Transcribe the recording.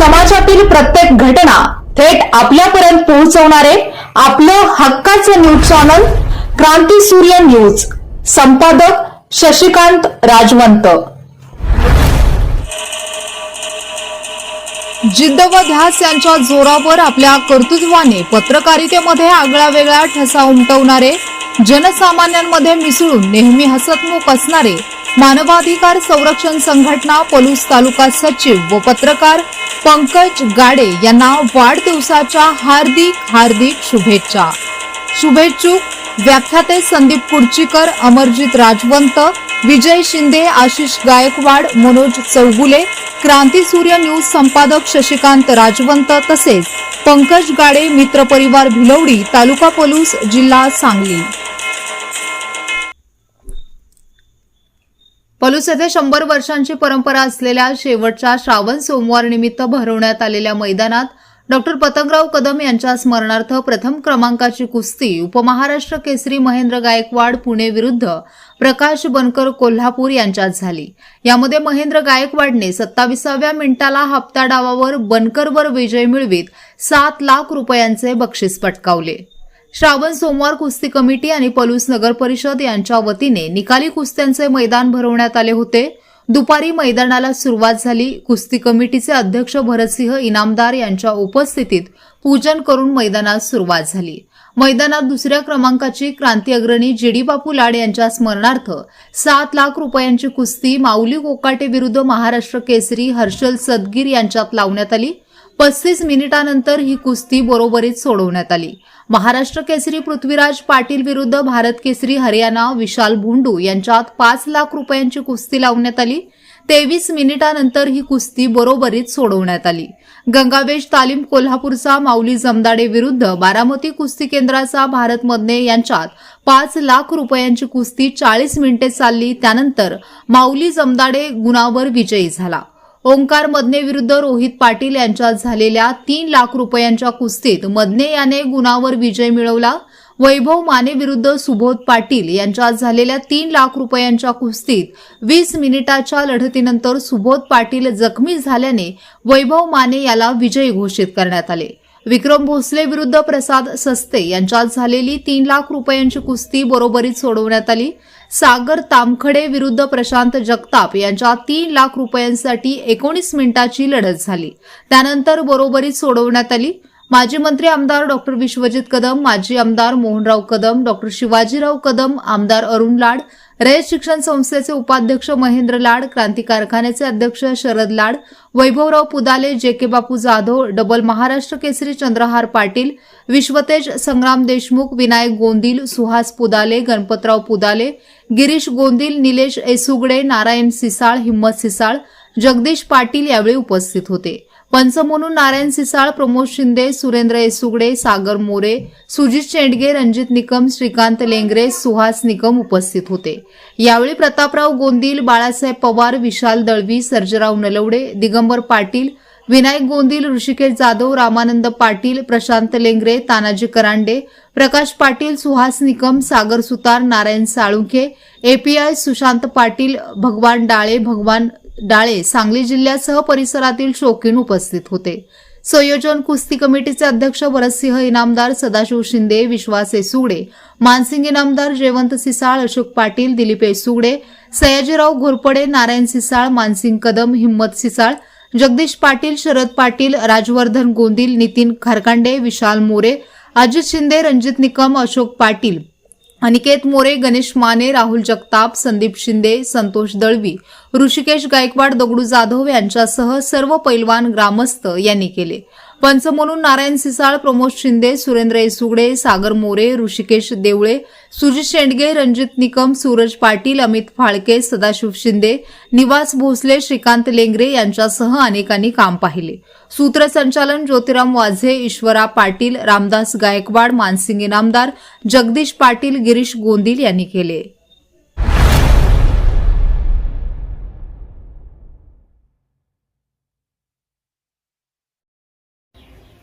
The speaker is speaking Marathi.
समाजातील प्रत्येक घटना थेट आपल्यापर्यंत पोहोचवणारे आपलं हक्काचं न्यूज चॅनल क्रांती सूर्य न्यूज. संपादक शशिकांत राजवंत. जिद्द व ध्यास यांच्या जोरावर आपल्या कर्तृत्वाने पत्रकारितेमध्ये आगळा वेगळा ठसा उमटवणारे जनसामान्यांमध्ये मिसळून नेहमी हसतमुख असणारे मानवाधिकार संरक्षण संघटना पलूस तालुका सचिव व पत्रकार पंकज गाडे यांना वाढदिवसाच्या हार्दिक हार्दिक शुभेच्छा. शुभेच्छुक व्याख्याते संदीप कुडचीकर अमरजित राजवंत विजय शिंदे आशिष गायकवाड मनोज चौगुले क्रांती सूर्य न्यूज संपादक शशिकांत राजवंत तसेच पंकज गाडे मित्रपरिवार भिलवडी तालुका पलूस जिल्हा सांगली. पलूस येथे शंभर वर्षांची परंपरा असलेल्या शेवटच्या श्रावण सोमवार निमित्त भरवण्यात आलेल्या मैदानात डॉक्टर पतंगराव कदम यांच्या स्मरणार्थ प्रथम क्रमांकाची कुस्ती उपमहाराष्ट्र केसरी महेंद्र गायकवाड पुणे विरुद्ध प्रकाश बनकर कोल्हापूर यांच्यात झाली. यामध्ये महेंद्र गायकवाडने सत्ताविसाव्या मिनिटाला हप्ता डावावर बनकरवर विजय मिळवीत सात लाख रुपयांचे बक्षीस पटकावले. श्रावण सोमवार कुस्ती कमिटी आणि पलूस नगर परिषद यांच्या वतीने निकाली कुस्त्यांचे मैदान भरवण्यात आले होते. दुपारी मैदानाला सुरुवात झाली. कुस्ती कमिटीचे अध्यक्ष भरतसिंह इनामदार यांच्या उपस्थितीत पूजन करून मैदानात सुरुवात झाली. मैदानात दुसऱ्या क्रमांकाची क्रांती अग्रणी जीडी बापू लाड यांच्या स्मरणार्थ सात लाख रुपयांची कुस्ती माऊली कोकाटे विरुद्ध महाराष्ट्र केसरी हर्षल सदगीर यांच्यात लावण्यात आली. पस्तीस मिनिटानंतर ही कुस्ती बरोबरीत सोडवण्यात आली. महाराष्ट्र केसरी पृथ्वीराज पाटील विरुद्ध भारत केसरी हरियाणा विशाल भोंडू यांच्यात पाच लाख रुपयांची कुस्ती लावण्यात आली. तेवीस मिनिटानंतर ही कुस्ती बरोबरीत सोडवण्यात आली. गंगावेश तालीम कोल्हापूरचा माऊली जमदाडे विरुद्ध बारामती कुस्ती केंद्राचा भारत मदने यांच्यात पाच लाख रुपयांची कुस्ती चाळीस मिनिटे चालली. त्यानंतर माऊली जमदाडे गुणावर विजयी झाला. ओंकार मदने विरुद्ध रोहित पाटील यांच्यात झालेल्या तीन लाख रुपयांच्या कुस्तीत मदने याने गुणावर विजय मिळवला. वैभव माने विरुद्ध सुबोध पाटील यांच्यात झालेल्या तीन लाख रुपयांच्या कुस्तीत वीस मिनिटाच्या लढतीनंतर सुबोध पाटील जखमी झाल्याने वैभव माने याला विजयी घोषित करण्यात आले. विक्रम भोसले विरुद्ध प्रसाद सस्ते यांच्यात झालेली तीन लाख रुपयांची कुस्ती बरोबरीत सोडवण्यात आली. सागर तामखडे विरुद्ध प्रशांत जगताप यांच्या तीन लाख रुपयांसाठी एकोणीस मिनिटाची लढत झाली. त्यानंतर बरोबरीत सोडवण्यात आली. माजी मंत्री आमदार डॉक्टर विश्वजित कदम माजी आमदार मोहनराव कदम डॉक्टर शिवाजीराव कदम आमदार अरुण लाड रयत शिक्षण संस्थेचे उपाध्यक्ष महेंद्र लाड क्रांती कारखान्याचे अध्यक्ष Sharad Lad Vaibhavrao Pudale J K Bapu Jadhav double Maharashtra Kesari Chandrahar Patil Vishwatej Sangram Deshmukh Vinayak Gondil Suhas Pudale Ganpatrao Pudale Girish Gondil Nilesh Esugade Narayan Sisal Himmat Sisal Jagdish Patil यावेळी उपस्थित होते. पंच म्हणून नारायण सिसाळ प्रमोद शिंदे सुरेंद्र येसुगडे सागर मोरे सुजित शेंडगे रणजित निकम श्रीकांत लेंगरे सुहास निकम उपस्थित होते. यावेळी प्रतापराव गोंदिल बाळासाहेब पवार विशाल दळवी सर्जराव नलवडे दिगंबर पाटील विनायक गोंदिल ऋषिकेश जाधव रामानंद पाटील प्रशांत लेंगरे तानाजी करांडे प्रकाश पाटील सुहास निकम सागर सुतार नारायण साळुंखे एपीआय सुशांत पाटील भगवान डाळे भगवान डाळे सांगली जिल्ह्यासह परिसरातील शौकीन उपस्थित होते. संयोजन कुस्ती कमिटीचे अध्यक्ष भरतसिंह इनामदार सदाशिव शिंदे विश्वास एसुगडे मानसिंग इनामदार जयवंत सिसाळ अशोक पाटील दिलीप एसुगडे सयाजीराव घोरपडे नारायण सिसाळ मानसिंग कदम हिम्मत सिसाळ जगदीश पाटील शरद पाटील राजवर्धन गोंदिल नितीन खारकांडे विशाल मोरे अजित शिंदे रणजित निकम अशोक पाटील अनिकेत मोरे गणेश माने राहुल जगताप संदीप शिंदे संतोष दळवी ऋषिकेश गायकवाड दगडू जाधव यांच्यासह सर्व पैलवान ग्रामस्थ यांनी केले. पंच म्हणून नारायण सिसाळ प्रमोद शिंदे सुरेंद्र एसुगडे सागर मोरे ऋषिकेश देवळे सुजित शेंडगे रणजित निकम सूरज पाटील अमित फाळके सदाशिव शिंदे निवास भोसले श्रीकांत लेंगरे यांच्यासह अनेकांनी काम पाहिले. सूत्रसंचालन ज्योतिराम वाझे ईश्वरा पाटील रामदास गायकवाड मानसिंग इनामदार जगदीश पाटील गिरीश गोंदिल यांनी केले.